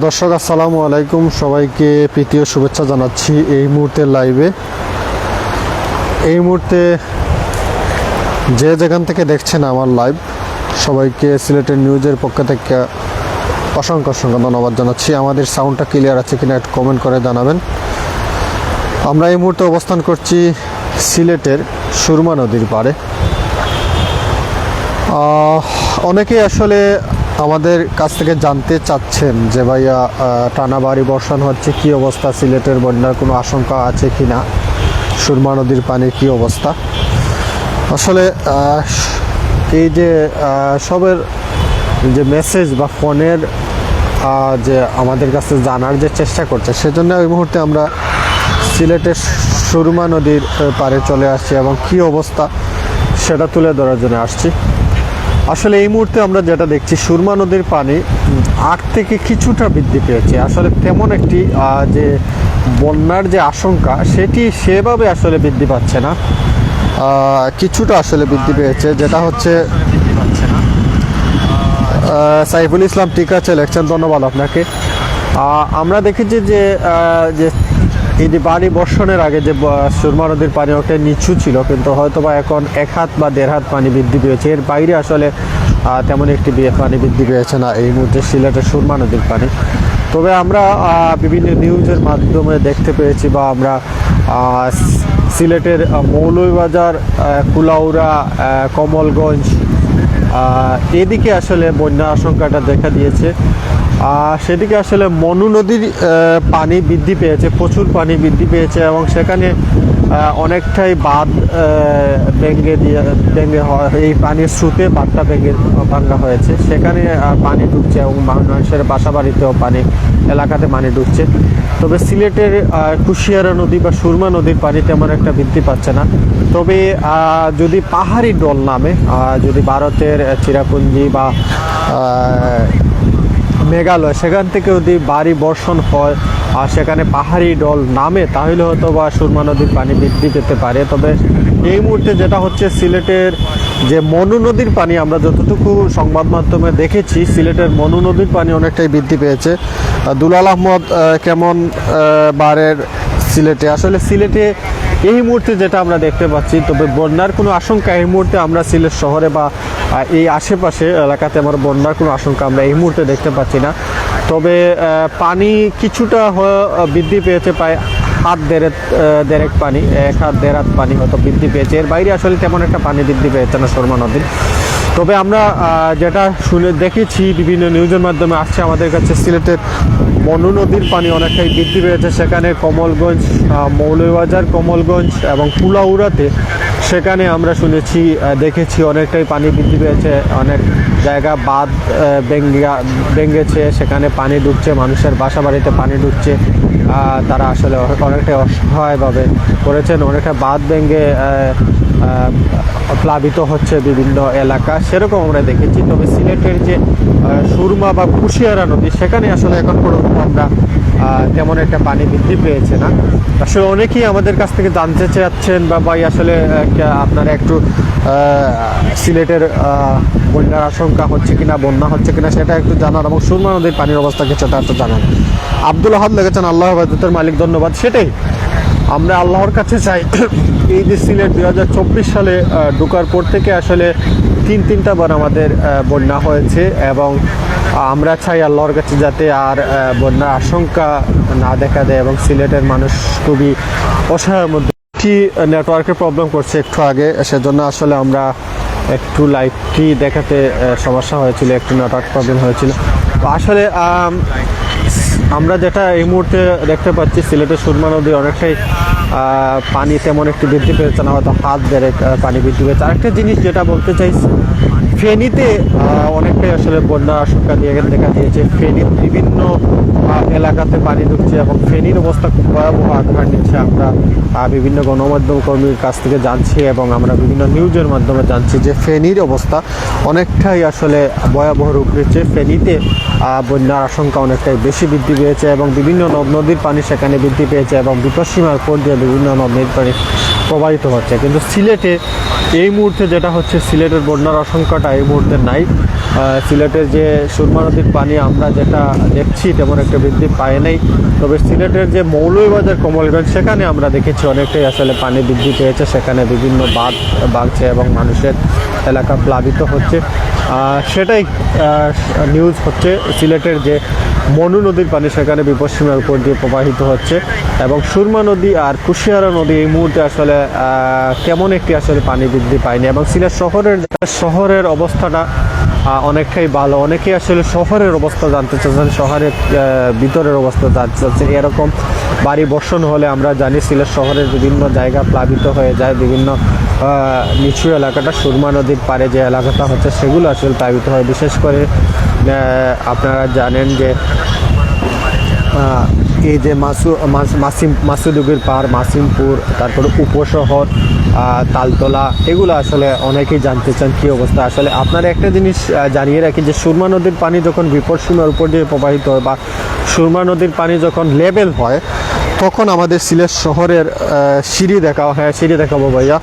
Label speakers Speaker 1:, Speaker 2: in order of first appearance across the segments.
Speaker 1: দর্শক আসসালামু আলাইকুম। সবাইকে প্রীতীয় শুভেচ্ছা জানাচ্ছি এই মুহূর্তে লাইভে এই মুহূর্তে যে যেখান থেকে দেখছেন আমার লাইভ সবাইকে সিলেটের নিউজের পক্ষ থেকে অসংখ্য অসংখ্য ধন্যবাদ জানাচ্ছি। আমাদের সাউন্ডটা ক্লিয়ার আছে কিনা একটু কমেন্ট করে জানাবেন। আমরা এই মুহূর্তে অবস্থান করছি সিলেটের সুরমা নদীর পাড়ে। আহ, অনেকেই আসলে আমাদের কাছ থেকে জানতে চাচ্ছেন যে ভাইয়া টানা বাড়ি বর্ষণ হচ্ছে, কি অবস্থা? সিলেটের বন্যার কোনো আশঙ্কা আছে কি না সুরমা নদীর পানির কি অবস্থা? আসলে এই যে সবের যে মেসেজ বা ফোনের যে আমাদের কাছে জানার যে চেষ্টা করছে, সেজন্য ওই মুহূর্তে আমরা সিলেটের সুরমা নদীর পাড়ে চলে আসছি এবং কি অবস্থা সেটা তুলে ধরার জন্য আসছি। আসলে এই মুহূর্তে আমরা যেটা দেখছি, সুরমা নদীর পানি আগ থেকে কিছুটা বৃদ্ধি পেয়েছে। আসলে তেমন একটি যে বন্যার যে আশঙ্কা, সেটি সেভাবে আসলে বৃদ্ধি পাচ্ছে না। কিছুটা আসলে বৃদ্ধি পেয়েছে, যেটা হচ্ছে সাইফুল ইসলাম ঠিক আছে, লেখছেন ধন্যবাদ আপনাকে। আমরা দেখেছি যে যে এই যে বাড়ি বর্ষণের আগে যে সুরমা নদীর পানি ওটা নিচু ছিল কিন্তু হয়তো বা এখন এক হাত বা দেড় হাত পানি বৃদ্ধি পেয়েছে। এর বাইরে আসলে তেমন একটি বি- পানি বৃদ্ধি পেয়েছে না। এই মুহূর্তে সিলেটের সুরমা নদীর পানি। তবে আমরা বিভিন্ন নিউজের মাধ্যমে দেখতে পেয়েছি বা আমরা সিলেটের আহ, কুলাউড়া কমলগঞ্জ এদিকে আসলে বন্যা আশঙ্কাটা দেখা দিয়েছে। সেদিকে আসলে মনু নদীর পানি বৃদ্ধি পেয়েছে, প্রচুর পানি বৃদ্ধি পেয়েছে এবং সেখানে অনেকটাই বাঁধ ভেঙে দিয়ে, ভেঙে এই পানির স্রোতে বাঁধটা ভেঙে ভাঙা হয়েছে। সেখানে পানি ঢুকছে এবং মানুষের বাসা বাড়িতেও পানি, এলাকাতে পানি ঢুকছে। তবে সিলেটের কুশিয়ারা নদী বা সুরমা নদীর পানি তেমন একটা বৃদ্ধি পাচ্ছে না। তবে যদি পাহাড়ি ডল নামে যদি ভারতের চিরাপুঞ্জি বা মেঘালয়, সেখান থেকে যদি বাড়ি বর্ষণ হয় আর সেখানে পাহাড়ি ডল নামে, তাহলে হয়তো বা সুরমা নদীর পানি বৃদ্ধি পেতে পারে। তবে এই মুহূর্তে যেটা হচ্ছে, সিলেটের যে মনু নদীর পানি, আমরা যতটুকু সংবাদ মাধ্যমে দেখেছি, সিলেটের মনু নদীর পানি অনেকটাই বৃদ্ধি পেয়েছে। দুলাল আহমদ কেমন বারের সিলেটে? আসলে সিলেটে এই মুহূর্তে যেটা আমরা দেখতে পাচ্ছি, তবে বন্যার কোনো আশঙ্কা এই মুহূর্তে আমরা সিলেট শহরে বা এই আশেপাশে এলাকাতে আমার বন্যার কোনো আশঙ্কা আমরা এই মুহূর্তে দেখতে পাচ্ছি না। তবে পানি কিছুটা বৃদ্ধি পেয়েছে, প্রায় হাত দেড়ে দেড়েক পানি, এক হাত দেড় হাত পানি হয়তো বৃদ্ধি পেয়েছে। এর বাইরে আসলে তেমন একটা পানি বৃদ্ধি পেয়েছে না শর্মা নদীর। তবে আমরা যেটা শুনে দেখেছি বিভিন্ন নিউজের মাধ্যমে আসছে আমাদের কাছে সিলেটের মনু নদীর পানি অনেকটাই বৃদ্ধি পেয়েছে। সেখানে কমলগঞ্জ আহ, মৌলভীবাজার কমলগঞ্জ এবং কুলাউড়াতে সেখানে আমরা শুনেছি দেখেছি অনেকটাই পানি বৃদ্ধি পেয়েছে। অনেক জায়গা বাঁধ আহ, ভেঙ্গা- ভেঙেছে সেখানে পানি ঢুকছে মানুষের বাসা বাড়িতে পানি ঢুকছে। তারা আসলে অনেকটাই অসহায়ভাবে করেছেন। অনেকটা বাঁধ ভেঙে আহ, আহ, প্লাবিত হচ্ছে বিভিন্ন এলাকা, সেরকম আমরা দেখেছি। তবে সিলেটের যে সুরমা বা কুশিয়ারা নদী, সেখানে আসলে এখন পর্যন্ত আমরা তেমন একটা পানি বৃদ্ধি পেয়েছে না। আসলে অনেকেই আমাদের কাছ থেকে জানতে চাচ্ছেন বা ভাই আসলে আপনারা একটু সিলেটের বন্যার আশঙ্কা হচ্ছে কিনা, বন্যা হচ্ছে কিনা, সেটা একটু জানার এবং সুরমা নদীর পানির অবস্থা কিছুটা একটু জানান। আব্দুল আহাদ লেগেছেন আল্লাহ হাফাজতের মালিক, ধন্যবাদ। সেটাই। আমরা আল্লাহর কাছে চাই এই যে সিলেট দুই হাজার চব্বিশ সালে ঢোকার পর থেকে আসলে তিন তিনটা বার আমাদের বন্যা হয়েছে এবং আমরা চাই আল্লাহর কাছে যাতে আর বন্যার আশঙ্কা না দেখা দেয় এবং সিলেটের মানুষ খুবই অসহায়ের মধ্যে একটি নেটওয়ার্কের প্রবলেম করছে একটু আগে। সেজন্য আসলে আমরা একটু লাইভটি দেখাতে সমস্যা হয়েছিল, একটু নেটওয়ার্ক প্রবলেম হয়েছিল। আসলে আমরা যেটা এই মুহূর্তে দেখতে পাচ্ছি, সিলেটের সুরমা নদী অনেকটাই পানি তেমন একটি বৃদ্ধি পেয়েছে, না হয়তো হাত বেড়ে পানি বৃদ্ধি পেয়েছে। আরেকটা জিনিস যেটা বলতে চাইছি ফেনীতে অনেকটাই আসলে বন্যার আশঙ্কা দিয়ে দেখা দিয়েছে। ফেনীর বিভিন্ন এলাকাতে পানি ঢুকছে এবং ফেনীর অবস্থা খুব ভয়াবহ আকার নিচ্ছে। আমরা বিভিন্ন গণমাধ্যম কর্মীর কাছ থেকে জানছি এবং আমরা বিভিন্ন নিউজের মাধ্যমে জানছি যে ফেনীর অবস্থা অনেকটাই আসলে ভয়াবহ রূপ নিচ্ছে। ফেনীতে বন্যার আশঙ্কা অনেকটাই বেশি বৃদ্ধি পেয়েছে এবং বিভিন্ন নদ, নদীর পানি সেখানে বৃদ্ধি পেয়েছে এবং বিপদসীমার উপর দিয়ে বিভিন্ন নদ, নদীর পানি প্রবাহিত হচ্ছে। কিন্তু সিলেটে এই মুহূর্তে যেটা হচ্ছে, সিলেটের বন্যার আশঙ্কাটা এই মুহূর্তে নাই। সিলেটের যে সুরমা নদীর পানি আমরা যেটা দেখছি তেমন একটা বৃদ্ধি পায় নাই। তবে সিলেটের যে মৌলভীবাজার, কমলগঞ্জ, সেখানে আমরা দেখেছি অনেকটাই আসলে পানি বৃদ্ধি পেয়েছে। সেখানে বিভিন্ন বাঁধ বাঁধছে এবং মানুষের এলাকা প্লাবিত হচ্ছে। সেটাই নিউজ হচ্ছে সিলেটের যে মনু নদীর পানি সেখানে বিপদসীমার উপর দিয়ে প্রবাহিত হচ্ছে এবং সুরমা নদী আর কুশিয়ারা নদী এই মুহূর্তে আসলে কেমন একটি আসলে পানি বৃদ্ধি পায়নি এবং সিলেট শহরের শহরের অবস্থাটা অনেকটাই ভালো। অনেকেই আসলে শহরের অবস্থা জানতে চাচ্ছেন, শহরের ভিতরের অবস্থা জানতে চাচ্ছেন। এরকম বাড়ি বর্ষণ হলে আমরা জানি সিলেট শহরের বিভিন্ন জায়গা প্লাবিত হয়ে যায়, বিভিন্ন নিচু এলাকাটা সুরমা নদীর পারে যে এলাকাটা হচ্ছে, সেগুলো আসলে প্লাবিত হয়। বিশেষ করে আপনারা জানেন যে এই যে মাসু, মাস- মাসিম, মাসুদুগির পাহাড়, মাসিমপুর, তারপরে উপশহর তালতলা, এগুলো আসলে অনেকেই জানতে চান কী অবস্থা। আসলে আপনারা একটা জিনিস জানিয়ে রাখি যে সুরমা নদীর পানি যখন বিপদসীমার উপর দিয়ে প্রবাহিত হয় বা সুরমা নদীর পানি যখন লেভেল হয়, তখন আমাদের সিলেট শহরের সিঁড়ি দেখা, হয়, সিঁড়ি দেখাবো ভাইয়া।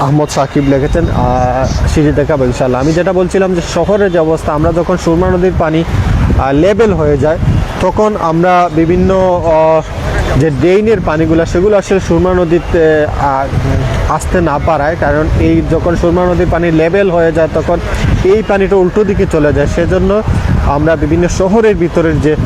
Speaker 1: আহমদ সাকিব লিখেছেন সিঁড়ি দেখাবো ইনশাল্লাহ আমি যেটা বলছিলাম যে শহরের যে অবস্থা, আমরা যখন সুরমা নদীর পানি লেভেল হয়ে যায়, তখন আমরা বিভিন্ন যে ড্রেইনের পানিগুলো, সেগুলো আসলে সুরমা নদীতে আসতে না পারায়। কারণ এই যখন সুরমা নদীর পানি লেভেল হয়ে যায়, তখন এই পানিটা উল্টো দিকে চলে যায়। সেজন্য আমরা বিভিন্ন শহরের ভিতরের যে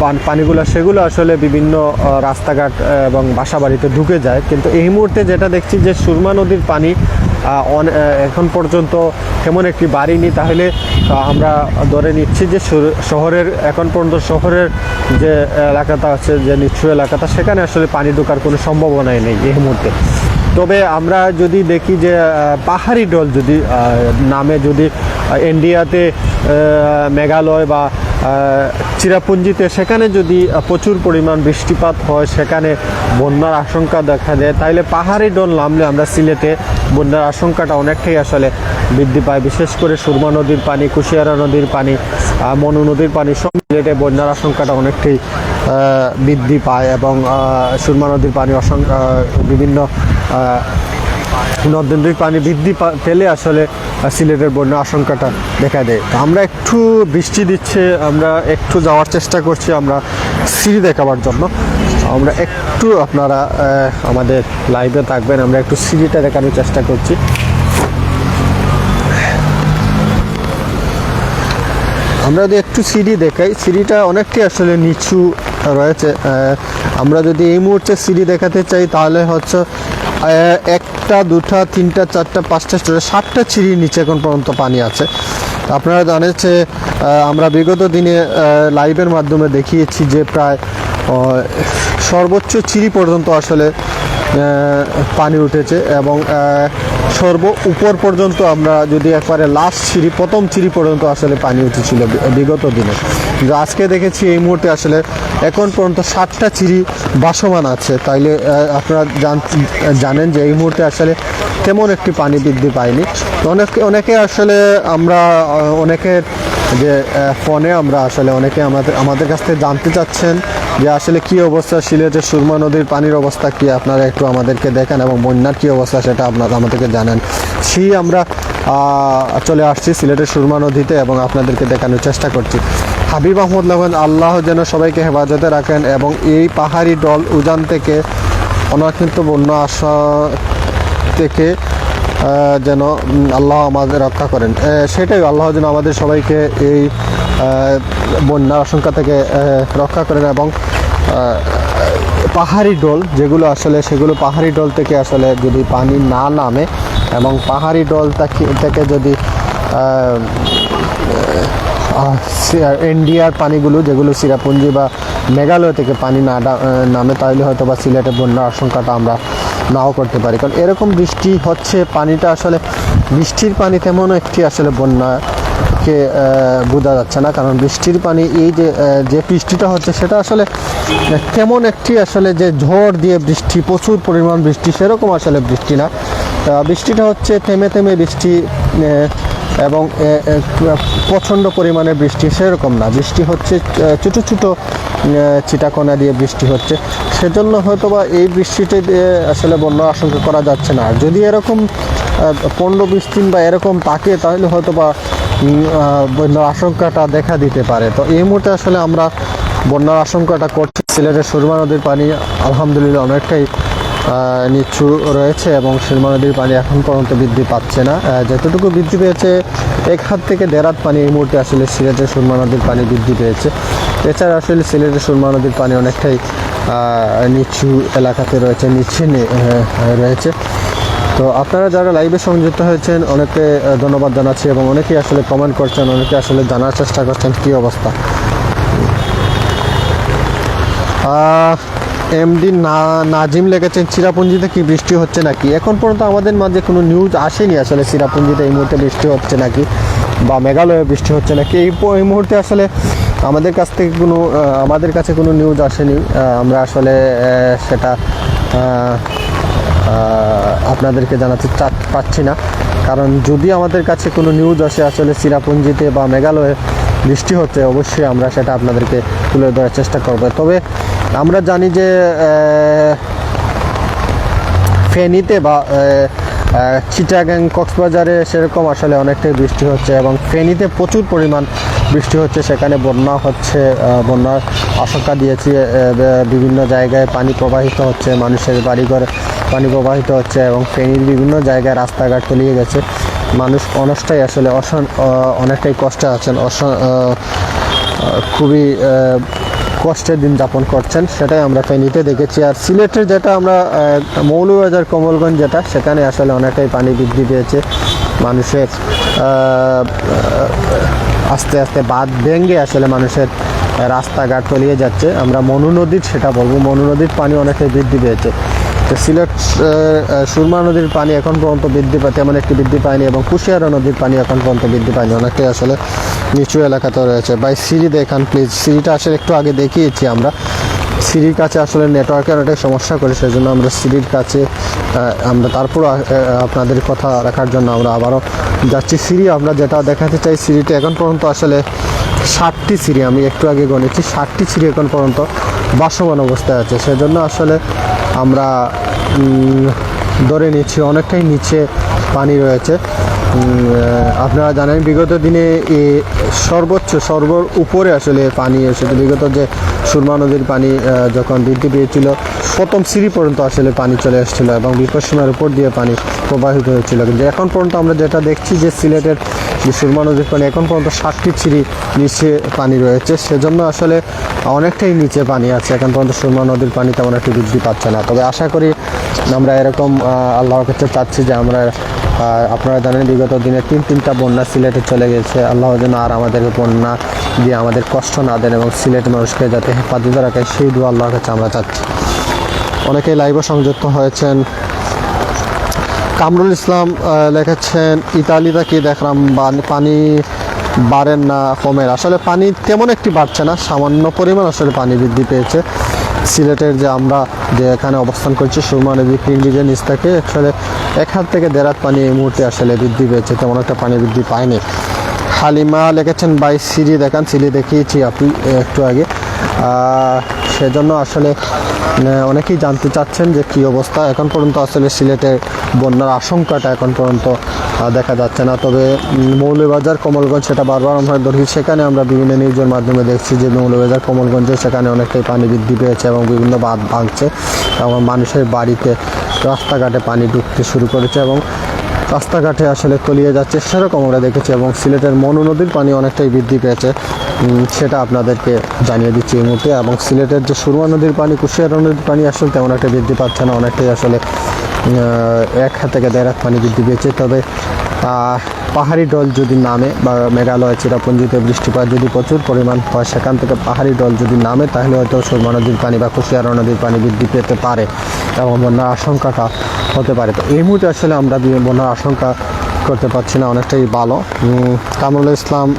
Speaker 1: পান- পানিগুলো, সেগুলো আসলে বিভিন্ন রাস্তাঘাট এবং বাসা বাড়িতে ঢুকে যায়। কিন্তু এই মুহূর্তে যেটা দেখছি যে সুরমা নদীর পানি এখন পর্যন্ত তেমন একটি বাড়িনি তাহলে আমরা ধরে নিচ্ছি যে শহর- শহরের এখন পর্যন্ত শহরের যে এলাকাটা আছে, যে নিচু এলাকাটা, সেখানে আসলে পানি ঢোকার কোনো সম্ভাবনাই নেই এই মুহূর্তে। তবে আমরা যদি দেখি যে পাহাড়ি ডল যদি নামে যদি ইন্ডিয়াতে মেঘালয় বা চিরাপুঞ্জিতে সেখানে যদি প্রচুর পরিমাণ বৃষ্টিপাত হয় সেখানে বন্যার আশঙ্কা দেখা দেয় তাহলে পাহাড়ি ডল নামলে আমরা সিলেটে বন্যার আশঙ্কাটা অনেকটাই আসলে বৃদ্ধি পায়। বিশেষ করে সুরমা নদীর পানি কুশিয়ারা নদীর পানি মনু নদীর পানি সব সিলেটে বন্যার আশঙ্কাটা অনেকটাই বৃদ্ধি পায় এবং সুরমা নদীর পানি অসং- আহ, বিভিন্ন আহ, নদ পানি বৃদ্ধি পেলে আসলে সিলেটের বন্যা আশঙ্কাটা দেখা দেয়। তো আমরা একটু বৃষ্টি দিচ্ছে আমরা একটু যাওয়ার চেষ্টা করছি আমরা সিঁড়ি দেখাবার জন্য। আমরা একটু আপনারা আমাদের লাইভে থাকবেন আমরা একটু সিঁড়িটা দেখানোর চেষ্টা করছি। আমরা যদি একটু সিঁড়ি দেখাই সিঁড়িটা অনেকটাই আসলে নিচু রয়েছে আমরা যদি এই মুহূর্তে সিঁড়ি দেখাতে চাই তাহলে হচ্ছে একটা, দুটা, তিনটা, চারটা, পাঁচটা ছটা সাতটা সিঁড়ির নিচে এখন পর্যন্ত পানি আছে। আপনারা জানেন যে আমরা বিগত দিনে লাইভের মাধ্যমে দেখিয়েছি যে প্রায় সর্বোচ্চ চিড়ি পর্যন্ত আসলে পানি উঠেছে এবং সর্ব উপর পর্যন্ত আমরা যদি একবারে লাস্ট সিঁড়ি, প্রথম সিঁড়ি পর্যন্ত আসলে পানি উঠেছিল বিগত দিনে। কিন্তু আজকে দেখেছি এই মুহূর্তে আসলে এখন পর্যন্ত ষাটটা সিঁড়ি বাসমান আছে। তাইলে আপনারা জান- জানেন যে এই মুহূর্তে আসলে তেমন একটি পানি বৃদ্ধি পায়নি। অনেক, অনেকে আসলে আমরা অনেকের যে ফোনে আমরা আসলে অনেকে আমাদের আমাদের কাছ থেকে জানতে চাচ্ছেন। যে আসলে কি অবস্থা? সিলেটের সুরমা নদীর পানির অবস্থা কি? আপনারা একটু আমাদেরকে দেখেন এবং বন্যার কি অবস্থা সেটা আপনারা আমাদেরকে জানান। সেই আমরা চলে আসছি সিলেটের সুরমা নদীতে এবং আপনাদেরকে দেখানোর চেষ্টা করছি। হাবিব আহমদ লাহন আল্লাহ যেন সবাইকে হেফাজতে রাখেন এবং এই পাহাড়ি ডল উজান থেকে অনাকৃত বন্যা আসা থেকে যেন আল্লাহ আমাদের রক্ষা করেন। সেটাই আল্লাহ যেন আমাদের সবাইকে এই বন্যার আশঙ্কা থেকে রক্ষা করেন এবং পাহাড়ি ডোল যেগুলো আসলে, সেগুলো পাহাড়ি ডোল থেকে আসলে যদি পানি না নামে এবং পাহাড়ি ডোল থেকে- যদি ইন্ডিয়ার পানিগুলো যেগুলো সিরাপুঞ্জি বা মেঘালয় থেকে পানি না নামে তাহলে হয়তো বা সিলেটে বন্যার আশঙ্কাটা আমরা নাও করতে পারি। কারণ এরকম বৃষ্টি হচ্ছে, পানিটা আসলে বৃষ্টির পানি তেমন একটি আসলে বন্যাকে বোঝা যাচ্ছে না। কারণ বৃষ্টির পানি এই যে যে বৃষ্টিটা হচ্ছে, সেটা আসলে তেমন একটি আসলে যে ঝড় দিয়ে বৃষ্টি, প্রচুর পরিমাণ বৃষ্টি, সেরকম আসলে বৃষ্টি না। বৃষ্টিটা হচ্ছে থেমে থেমে বৃষ্টি এবং প্রচণ্ড পরিমাণে বৃষ্টি, সেরকম না। বৃষ্টি হচ্ছে ছোটো ছোটো চিটাকোনা দিয়ে বৃষ্টি হচ্ছে। সেজন্য হয়তো বা এই বৃষ্টিতে আসলে বন্যার আশঙ্কা করা যাচ্ছে না। যদি এরকম বিশ দিন বা এরকম থাকে, তাহলে হয়তো বা বন্যার আশঙ্কাটা দেখা দিতে পারে। তো এই মুহূর্তে আসলে আমরা বন্যার আশঙ্কাটা করছি। সিলেটের সুরমা নদীর পানি আলহামদুলিল্লাহ অনেকটাই নিচু রয়েছে এবং সুরমা নদীর পানি এখন পর্যন্ত বৃদ্ধি পাচ্ছে না। যতটুকু বৃদ্ধি পেয়েছে, এক হাত থেকে দেড়াত পানি এই মুহূর্তে আসলে সিলেটের সুরমা নদীর পানি বৃদ্ধি পেয়েছে। এছাড়া আসলে সিলেটের সুরমা নদীর পানি অনেকটাই নিচু এলাকাতে রয়েছে, নিচে রয়েছে। তো আপনারা যারা লাইভে সংযুক্ত হয়েছেন অনেকে ধন্যবাদ জানাচ্ছি এবং অনেকেই আসলে কমেন্ট করছেন, অনেকে আসলে জানার চেষ্টা করছেন, কী অবস্থা? এমডি না নাজিম লেগেছেন চিরাপুঞ্জিতে কি বৃষ্টি হচ্ছে নাকি? এখন পর্যন্ত আমাদের মাঝে কোনো নিউজ আসেনি আসলে, চিরাপুঞ্জিতে এই মুহূর্তে বৃষ্টি হচ্ছে নাকি? বা মেঘালয়ে বৃষ্টি হচ্ছে নাকি? এই মুহূর্তে আসলে আমাদের কাছ থেকে কোনো আমাদের কাছে কোনো নিউজ আসেনি। আমরা আসলে সেটা আপনাদেরকে জানাতে পাচ্ছি না। কারণ যদি আমাদের কাছে কোনো নিউজ আসে, আসলে চিরাপুঞ্জিতে বা মেঘালয়ে বৃষ্টি হচ্ছে, অবশ্যই আমরা সেটা আপনাদেরকে তুলে ধরার চেষ্টা করব। তবে আমরা জানি যে ফেনীতে বা চিটাগাং কক্সবাজারে সেরকম আসলে অনেকটাই বৃষ্টি হচ্ছে এবং ফেনীতে প্রচুর পরিমাণ বৃষ্টি হচ্ছে সেখানে বন্যা হচ্ছে বন্যার আশঙ্কা দিয়েছি বিভিন্ন জায়গায় পানি প্রবাহিত হচ্ছে মানুষের বাড়িঘর পানি প্রবাহিত হচ্ছে এবং ফেনীর বিভিন্ন জায়গায় রাস্তাঘাট তলিয়ে গেছে। মানুষ অনেকটাই আসলে অসন অনেকটাই কষ্টে আছেন আহ, খুবই কষ্টের দিন যাপন করছেন সেটাই আমরা ফেনীতে দেখেছি। আর সিলেটের যেটা আমরা মৌলবাজার কমলগঞ্জ যেটা সেখানে আসলে অনেকটাই পানি বৃদ্ধি পেয়েছে। মানুষের আস্তে আস্তে বাঁধ ভেঙে আসলে মানুষের রাস্তাঘাট তলিয়ে যাচ্ছে। আমরা মনু নদীর, সেটা বলব, মনু নদীর পানি অনেকটাই বৃদ্ধি পেয়েছে। তো সিলেট সুরমা নদীর পানি এখন পর্যন্ত বৃদ্ধি পায়, তেমন একটি বৃদ্ধি পায়নি, এবং কুশিয়ারা নদীর পানি এখন পর্যন্ত বৃদ্ধি পায়নি, অনেকটাই আসলে নিচু এলাকাতে রয়েছে। বাই সিঁড়ি দেখান প্লিজ সিঁড়িটা আসলে একটু আগে দেখিয়েছি আমরা। সিঁড়ির কাছে আসলে নেটওয়ার্কের অনেক সমস্যা করে, সেজন্য আমরা সিঁড়ির কাছে আমরা তারপর আপনাদের কথা রাখার জন্য আমরা আবারও যাচ্ছি। সিঁড়ি আমরা যেটা দেখাতে চাই, সিঁড়িটা এখন পর্যন্ত আসলে ষাটটি সিঁড়ি, আমি একটু আগে গণেছি ষাটটি সিঁড়ি এখন পর্যন্ত বাসমান অবস্থায় আছে। সেজন্য আসলে আমরা ধরে নিচ্ছি, অনেকটাই নিচে পানি রয়েছে। আপনারা জানেন, বিগত দিনে এ সর্বোচ্চ সর্ব উপরে আসলে পানি এসেছে। বিগত যে সুরমা নদীর পানি যখন বৃদ্ধি পেয়েছিল, প্রথম সিঁড়ি পর্যন্ত আসলে পানি চলে এসেছিল এবং বিপদসীমার উপর দিয়ে পানি প্রবাহিত হয়েছিল। কিন্তু এখন পর্যন্ত আমরা যেটা দেখছি যে সিলেটের যে সুরমা নদীর পানি, এখন পর্যন্ত ষাটটি সিঁড়ি নিচে পানি রয়েছে। সেজন্য আসলে অনেকটাই নিচে পানি আছে। এখন পর্যন্ত সুরমা নদীর পানি তেমন একটি বৃদ্ধি পাচ্ছে না। তবে আশা করি আমরা এরকম আল্লাহর কাছে চাচ্ছি যে আমরা আহ, আপনারা জানেন বিগত দিনে তিন তিনটা বন্যা সিলেটে চলে গেছে। আল্লাহ যেন আর আমাদের বন্যা দিয়ে আমাদের কষ্ট না দেন এবং সিলেট মানুষকে যাতে হেফাজত রাখে সেই দু আল্লাহর কাছে আমরা চাচ্ছি। অনেকেই লাইভে সংযুক্ত হয়েছেন। কামরুল ইসলাম লিখেছেন ইতালিতে কি দেখলাম? পানি বাড়েন না কমের আসলে পানি তেমন একটি বাড়ছে না সামান্য পরিমাণ আসলে পানি বৃদ্ধি পেয়েছে। সিলেটের যে আমরা যে এখানে অবস্থান করছি, সুরমা নদী যে নিচ থেকে আসলে এক হাত থেকে দেড় হাত পানি এই মুহূর্তে আসলে বৃদ্ধি পেয়েছে, তেমন একটা পানি বৃদ্ধি পায়নি। হালিমা লিখেছেন বাই সিঁড়ি দেখান, সিঁড়ি দেখিয়েছি আপনি একটু আগে। সেজন্য আসলে অনেকেই জানতে চাচ্ছেন যে কি অবস্থা। এখন পর্যন্ত আসলে সিলেটের বন্যার আশঙ্কাটা এখন পর্যন্ত দেখা যাচ্ছে না। তবে উম, মৌলভীবাজার কমলগঞ্জ সেটা বারবার আমরা ধরি। সেখানে আমরা বিভিন্ন নিউজের মাধ্যমে দেখছি যে মৌলভীবাজার কমলগঞ্জে সেখানে অনেকটাই পানি বৃদ্ধি পেয়েছে এবং বিভিন্ন বাঁধ ভাঙছে এবং মানুষের বাড়িতে রাস্তাঘাটে পানি ঢুকতে শুরু করেছে এবং রাস্তাঘাটে আসলে তলিয়ে যাচ্ছে, সেরকম আমরা দেখেছি এবং সিলেটের মনু নদীর পানি অনেকটাই বৃদ্ধি পেয়েছে। সেটা আপনাদেরকে জানিয়ে দিচ্ছি এই মুহূর্তে। এবং সিলেটের যে সুরমা নদীর পানি, কুশিয়ারা নদীর পানি আসলে তেমন একটা বৃদ্ধি পাচ্ছে না, অনেকটাই আসলে এক হাত থেকে দেড় হাত পানি বৃদ্ধি পেয়েছে তবে পাহাড়ি ডল যদি নামে বা মেঘালয়, চিরাপুঞ্জিতে বৃষ্টিপাত যদি প্রচুর পরিমাণ হয়, সেখান থেকে পাহাড়ি ডল যদি নামে, তাহলে হয়তো সুরমা নদীর পানি বা কুশিয়ারা নদীর পানি বৃদ্ধি পেতে পারে এবং বন্যার আশঙ্কাটা হতে পারে। তো এই মুহূর্তে আসলে আমরা বন্যার আশঙ্কা করতে পারছি না, অনেকটাই ভালো। কামরুল ইসলাম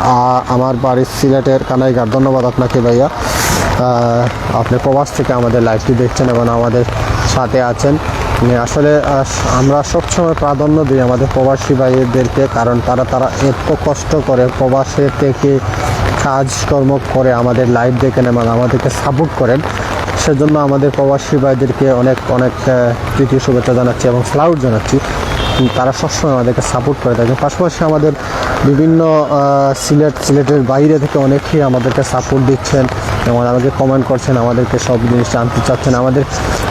Speaker 1: আ- আমার বাড়ি সিলেটের কানাইঘাট। ধন্যবাদ আপনাকে ভাইয়া। আপনি প্রবাস থেকে আমাদের লাইভটি দেখছেন এবং আমাদের সাথে আছেন। আসলে আমরা সবসময় প্রাধান্য দিই আমাদের প্রবাসী ভাইদেরকে, কারণ তারা তারা এত কষ্ট করে প্রবাসে থেকে কাজকর্ম করে আমাদের লাইভ দেখেন এবং আমাদেরকে সাপোর্ট করেন। সেজন্য আমাদের প্রবাসী ভাইদেরকে অনেক অনেক তৃতীয় শুভেচ্ছা জানাচ্ছি এবং স্লাউট জানাচ্ছি। তারা সবসময় আমাদেরকে সাপোর্ট করে থাকে। পাশাপাশি আমাদের বিভিন্ন সিলেট, সিলেটের বাইরে থেকে অনেকেই আমাদেরকে সাপোর্ট দিচ্ছেন এবং আমাকে কমেন্ট করছেন, আমাদেরকে সব জিনিস জানতে চাচ্ছেন। আমাদের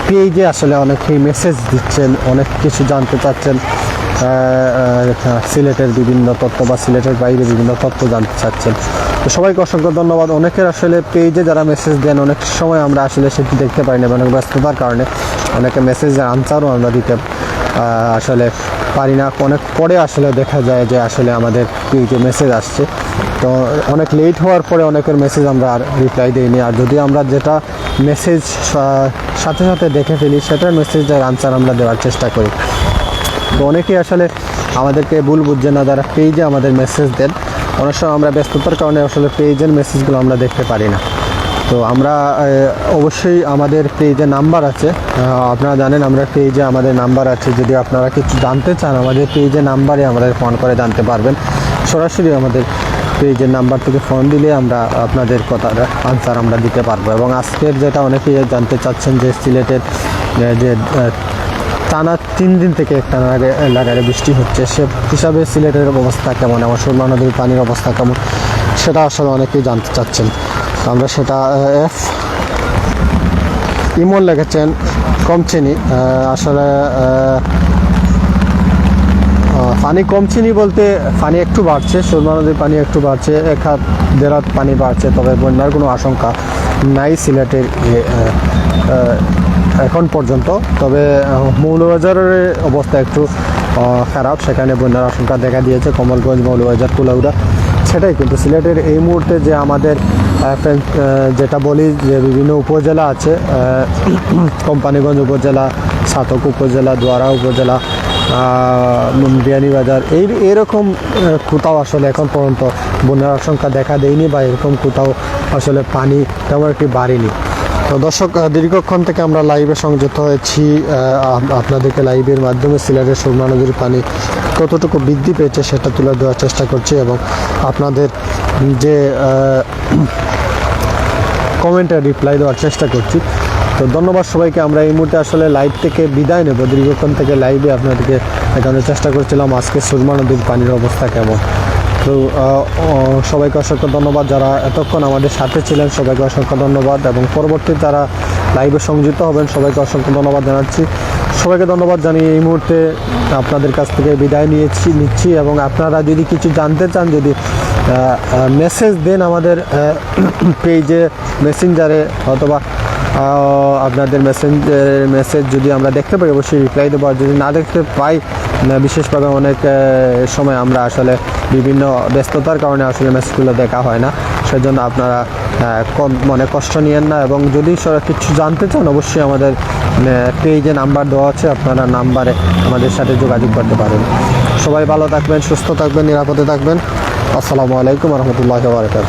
Speaker 1: পেজে আসলে অনেকেই মেসেজ দিচ্ছেন, অনেক কিছু জানতে চাচ্ছেন। সিলেটের বিভিন্ন তথ্য বা সিলেটের বাইরে বিভিন্ন তথ্য জানতে চাচ্ছেন। তো সবাইকে অসংখ্য ধন্যবাদ। অনেকের আসলে পেজে যারা মেসেজ দেন, অনেক সময় আমরা আসলে সেটি দেখতে পাই না অনেক ব্যস্ততার কারণে অনেকে মেসেজের আনসারও আমরা দিতে আসলে পারি না। অনেক পরে আসলে দেখা যায় যে আসলে আমাদের পেজে মেসেজ আসছে। তো অনেক লেট হওয়ার পরে অনেকের মেসেজ আমরা আর রিপ্লাই দিইনি। আর যদি আমরা যেটা মেসেজ সাথে সাথে দেখে ফেলি, সেটার মেসেজের আনসার আমরা দেওয়ার চেষ্টা করি। তো অনেকেই আসলে আমাদেরকে ভুল বুঝছে না, যারা পেজে আমাদের মেসেজ দেন। অনেক সময় আমরা ব্যস্ততার কারণে আসলে পেজের মেসেজগুলো আমরা দেখতে পারি না। তো আমরা অবশ্যই আমাদের পেজে নাম্বার আছে। আপনারা জানেন আমরা পেজে আমাদের নাম্বার আছে। যদি আপনারা কিছু জানতে চান, আমাদের পেজে নাম্বারে আমাদের ফোন করে জানতে পারবেন। সরাসরি আমাদের পেজের নাম্বার থেকে ফোন দিলে আমরা আপনাদের কথার আনসার আমরা দিতে পারব। এবং আজকের যেটা অনেকেই জানতে চাচ্ছেন যে সিলেটের যে টানা তিন দিন থেকে একটা লাগারে বৃষ্টি হচ্ছে, সে হিসাবে সিলেটের অবস্থা কেমন? আমার সুরমা নদীর পানির অবস্থা কেমন? সেটা আসলে অনেকেই জানতে চাচ্ছেন। আমরা সেটা এফ, ইমন লেগেছেন কম চিনি আসলে পানি কম চিনি বলতে পানি একটু বাড়ছে, সুরমা নদীর পানি একটু বাড়ছে, এক হাত, দেড় পানি বাড়ছে, তবে বন্যার কোনো আশঙ্কা নাই সিলেটের এখন পর্যন্ত। তবে মৌলবাজারের অবস্থা একটু খারাপ, সেখানে বন্যার আশঙ্কা দেখা দিয়েছে। কমলগঞ্জ, মৌলবাজার, কুলাউড়া সেটাই, কিন্তু সিলেটের এই মুহূর্তে যে আমাদের যেটা বলি যে বিভিন্ন উপজেলা আছে কোম্পানিগঞ্জ উপজেলা, সাতক উপজেলা, দোয়ারা উপজেলা বিয়ানীবাজার এই, এরকম কোথাও আসলে এখন পর্যন্ত বন্যার আশঙ্কা দেখা দেয়নি বা এরকম কোথাও আসলে পানি তেমন একটি বাড়েনি। তো দর্শক দীর্ঘক্ষণ থেকে আমরা লাইভে সংযুক্ত হয়েছি আপনাদেরকে লাইভের মাধ্যমে সিলেটের সুরমা নদীর পানি কতটুকু বৃদ্ধি পেয়েছে সেটা তুলে দেওয়ার চেষ্টা করছি এবং আপনাদের যে কমেন্টে রিপ্লাই দেওয়ার চেষ্টা করছি। তো ধন্যবাদ সবাইকে, আমরা এই মুহূর্তে আসলে লাইভ থেকে বিদায় নেব। দীর্ঘক্ষণ থেকে লাইভে আপনাদেরকে দেখানোর চেষ্টা করছিলাম আজকে সুরমা নদীর পানির অবস্থা কেমন। তো সবাইকে অসংখ্য ধন্যবাদ যারা এতক্ষণ আমাদের সাথে ছিলেন, সবাইকে অসংখ্য ধন্যবাদ এবং পরবর্তী যারা লাইভে সংযুক্ত হবেন, সবাইকে অসংখ্য ধন্যবাদ জানাচ্ছি। সবাইকে ধন্যবাদ জানিয়ে এই মুহূর্তে আপনাদের কাছ থেকে বিদায় নিয়েছি, নিচ্ছি এবং আপনারা যদি কিছু জানতে চান, যদি মেসেজ দেন আমাদের পেজে মেসেঞ্জারে অথবা আপনাদের মেসেঞ্জার মেসেজ যদি আমরা দেখতে পাই, অবশ্যই রিপ্লাই দেবো। আর যদি না দেখতে পাই বিশেষভাবে অনেক সময় আমরা আসলে বিভিন্ন ব্যস্ততার কারণে আসলে মেসেজগুলো দেখা হয় না। সেজন্য আপনারা কম মানে কষ্ট নিয়েন না। এবং যদি কিছু জানতে চান, অবশ্যই আমাদের পেজে নাম্বার দেওয়া আছে। আপনারা নাম্বারে আমাদের সাথে যোগাযোগ করতে পারেন। সবাই ভালো থাকবেন, সুস্থ থাকবেন, নিরাপদে থাকবেন। আসসালামু আলাইকুম রহমতুল্লাহ বারকাত